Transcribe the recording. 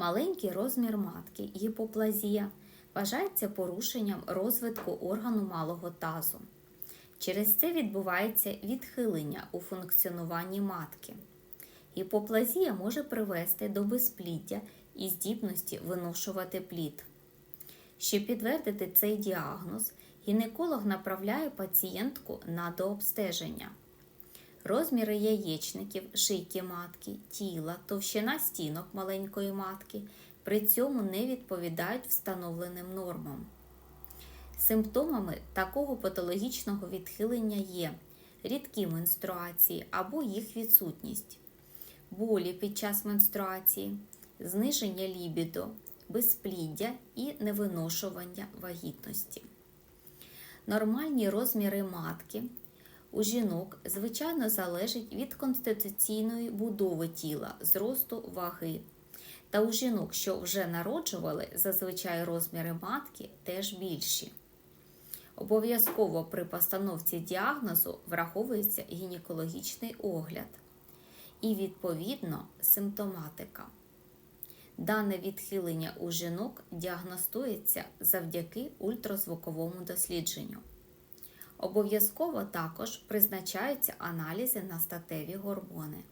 Маленький розмір матки гіпоплазія вважається порушенням розвитку органу малого тазу. Через це відбувається відхилення у функціонуванні матки. Гіпоплазія може привести до безпліддя і здібності виношувати плід. Щоб підтвердити цей діагноз, гінеколог направляє пацієнтку на дообстеження. Розміри яєчників, шийки матки, тіла, товщина стінок маленької матки при цьому не відповідають встановленим нормам. Симптомами такого патологічного відхилення є рідкі менструації або їх відсутність, болі під час менструації, зниження лібідо, безпліддя і невиношування вагітності. Нормальні розміри матки у жінок звичайно залежать від конституційної будови тіла, зросту ваги. Та у жінок, що вже народжували, зазвичай розміри матки теж більші. Обов'язково при постановці діагнозу враховується гінекологічний огляд і, відповідно, симптоматика. Дане відхилення у жінок діагностується завдяки ультразвуковому дослідженню. Обов'язково також призначаються аналізи на статеві гормони.